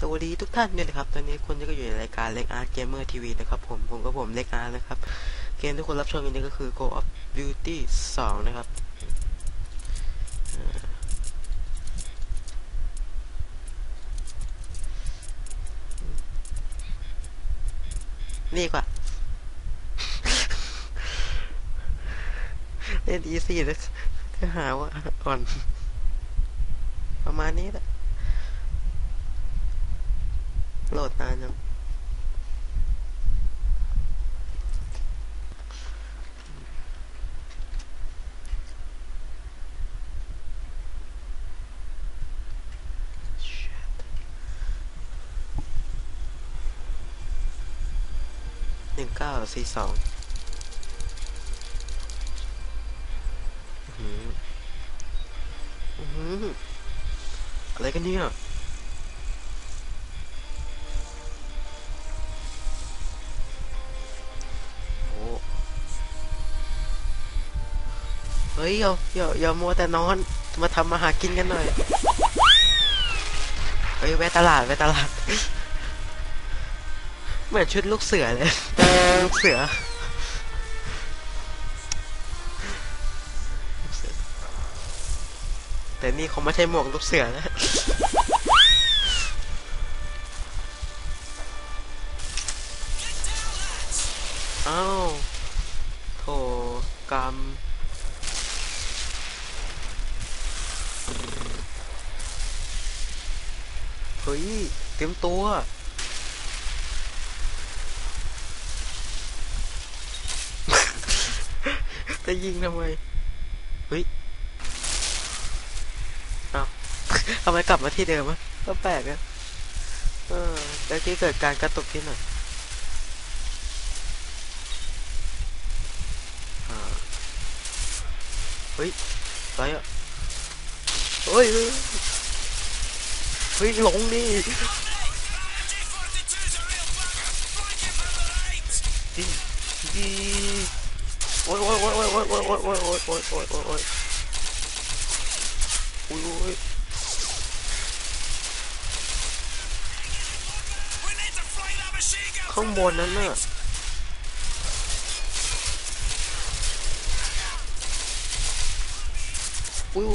สวัสดีทุกท่านด้วยนะครับตอนนี้คุณก็อยู่ในรายการเล็กอาร์ตเกมเมอร์ทีวีนะครับผมผมก็ผมเล็กอาร์ตนะครับ เกมที่คุณรับชมอยู่นี้ก็คือ Go of Beauty 2 นะครับนี่กว่าเล่น easy นะจะหาว่าอ่อน ประมาณนี้แหละ โหลดนานยังหนึ่งเก้าสี่สองอื้อหืออื้อหืออะไรกันเนี่ย ฮ้ยอย่าอย่าอย่ามัวแต่นอน มาทำมาหากินกันหน่อย เฮ้ยแวะตลาดแวะตลาด เหมือนชุดลูกเสือเลย ลูกเสือ แต่นี่เขาไม่ใช่หมวกลูกเสือนะอ้าวโถกรรม เฮ้ย เตรียมตัว จะยิงทำไม เฮ้ยอ้าวทำไมกลับมาที่เดิมอะก็แปลกนะเออแล้วที่เกิดการกระตุกที่ไหนอ่าเฮ้ยอะไรอะเฮ้ย เฮ้ยหลงดิดิดิโอ้ยโอ้ยโอ้ยโอ้ยโอ้ยโอ้ยโอ้ยโอ้ยโอ้ยโอ้ยโอ้ยโอ้ยโอ้ยโอ้ยข้างบนนั้นน่ะอุ้ย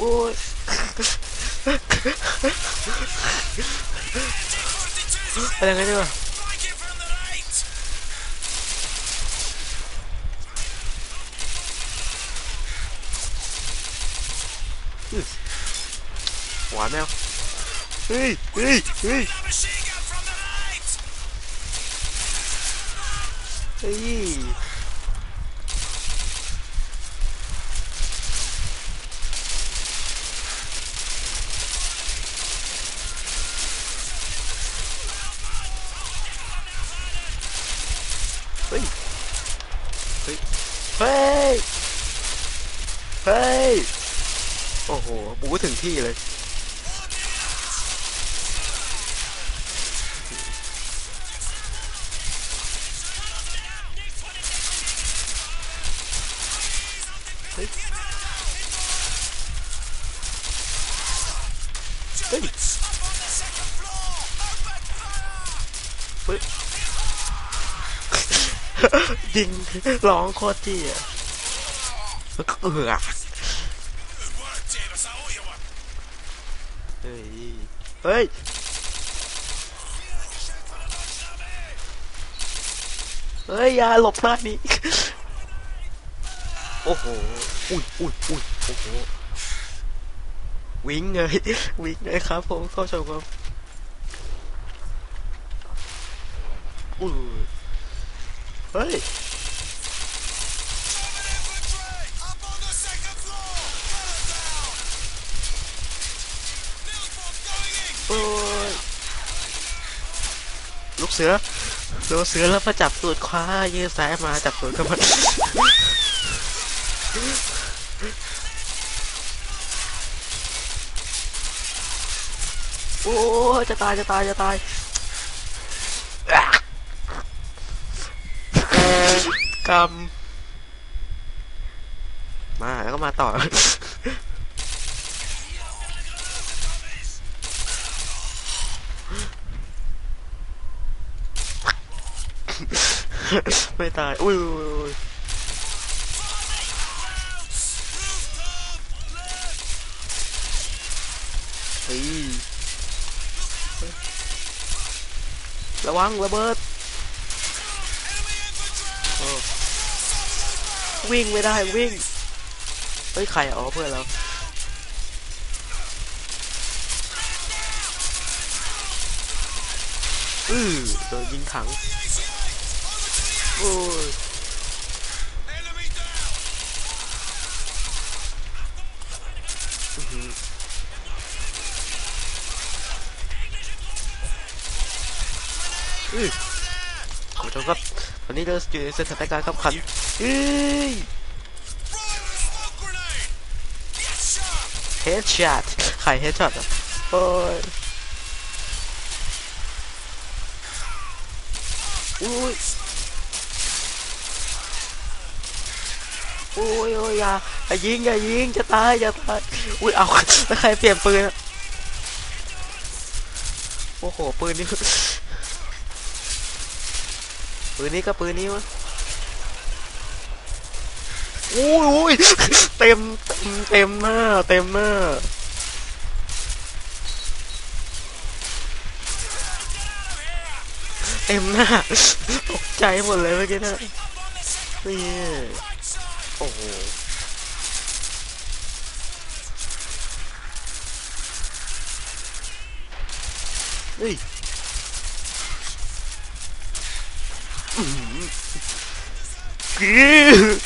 อุ้ยอะไรกันเนี่ยหวานแมวเฮ้ยเฮ้ยเฮ้ยเฮ้ย Allez, Wow, merde. Oui, oui, oui. Hey. เฮ้ย โอ้โห บูถึงที่เลย เฮ้ย เฮ้ยเฮ้ยยิงร้องโคตรจี้อะเอือ ฮ้ย เฮ้ย เฮ้ย อย่าหลบหน้านี้ โอ้โห อุ้ยอุ้ยอุ้ยโอ้โห วิ่งเลย วิ่งเลยครับผมเข้าชมครับอุ้ยเฮ้ย ลูกเสือลูกเสือแล้วมาจับตูดคว้ายืดซ้ายมาจับตูดเข้ามาโอ้จะตายจะตายจะตายกรรมมาแล้วก็มาต่อ ไม่ตาย อุ้ยเฮ้ยระวังระเบิด วิ่งไม่ได้วิ่ง เฮ้ย ใครอ๋อเพื่อนเราอือโดนยิงถัง โอ้ยอื้อหืออื้อขอโทษครับตอนนี้เราอยู่ในสถานการณ์ขับขันเอ้ยเฮดช็อตใครเฮดช็อตอะโอ้ยอุ้ย อ้ยโอ้ยอย่าอย่ายิงอย่ายิงจะตายจะตายอุ้ยเอาแล้วใครเปลี่ยนปืนโอ้โหปืนนี้ปืนนี้ก็ปืนนี้วะโอ้ยโอ้ยเต็มเต็มเต็มหน้าเต็มหน้าเต็มหน้าตกใจหมดเลยเมื่อกี้นะนี่ โอ้โหเฮ้ยอื้อหือกรี๊ด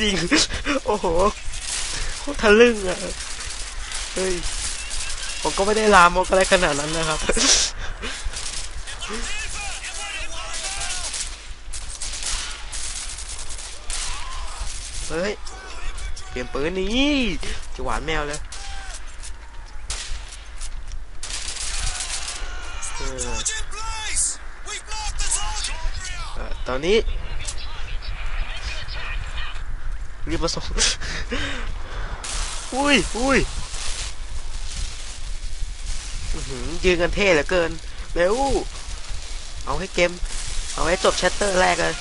ยิง โอ้โหโคตรทะลึ่งอะ เฮ้ย ผมก็ไม่ได้ลามกอะไรขนาดนั้นนะครับ เฮ้ยเปลี่ยนปืนนี้จะหวานแมวเลยตอนนี้รีบมาส่งอุ้ยอุ้ยยืนกันเท่เหลือเกิน เร็ว เอาให้เกม เอาให้จบแชตเตอร์แรกเลย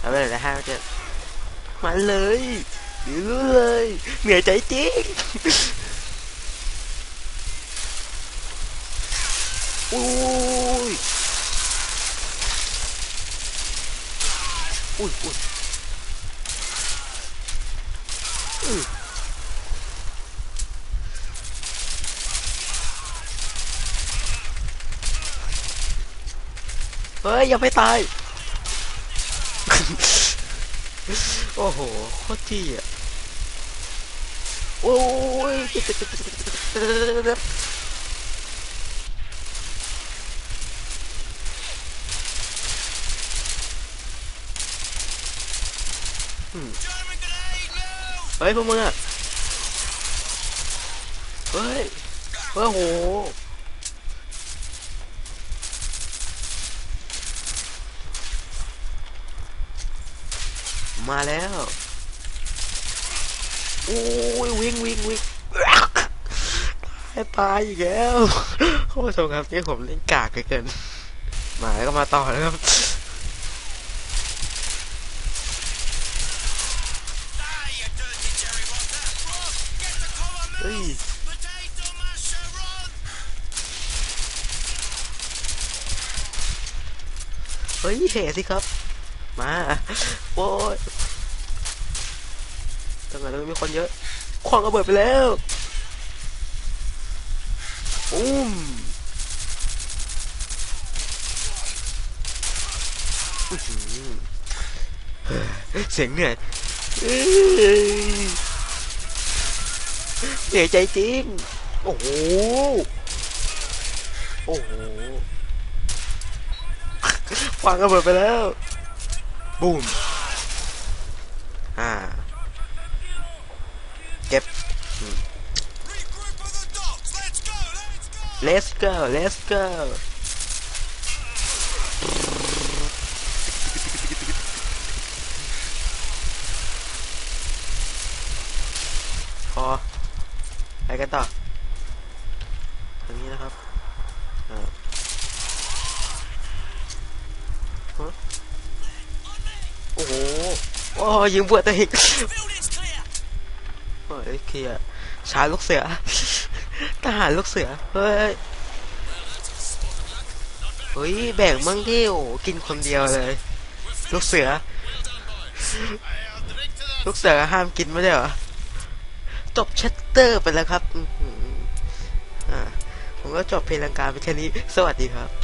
เอาไปเลยนะฮะจะ มาเลยเดี๋ยวรู้เลย เหนื่อยใจจริงอุ้ยอุ้ยอุ้ยอื้อเฮ้ยยังไม่ตาย โอ้โหโคตรจี้อะโอ้ยเฮ้ยพวกมึงอะ เฮ้ย เฮ้ยโห มาแล้วโอ้ยวิ่งวิ่งวิ่งให้ตายอีกแล้วคุณผู้ชมครับนี่ผมเล่นกากเหลือเกินมาแล้วก็มาต่อแล้วครับเฮ้ยเฮ้ยเหสิครับ มาโอ้ยตั้งแต่เรามีคนเยอะคว้างระเบิดไปแล้วอุ้มเสียงเหนื่อยเหนื่อยใจจริง โอ้โห โอ้โหฟังระเบิดไปแล้ว บูมอ่าเก็บ let's go let's go พอไปกันต่อทางนี้นะครับอ่าฮะ โอ้โหยิงบวชตัวเองโอ้ยเคลียชาลูกเสือทหารลูกเสือ เฮ้ย เฮ้ย แบ่งมั่งที่โอ้กินคนเดียวเลย ลูกเสือ ลูกเสือห้ามกินไม่ได้เหรอ จบชัตเตอร์ไปแล้วครับ อ่า ผมก็จบเพลงลังการไปแค่นี้ สวัสดีครับ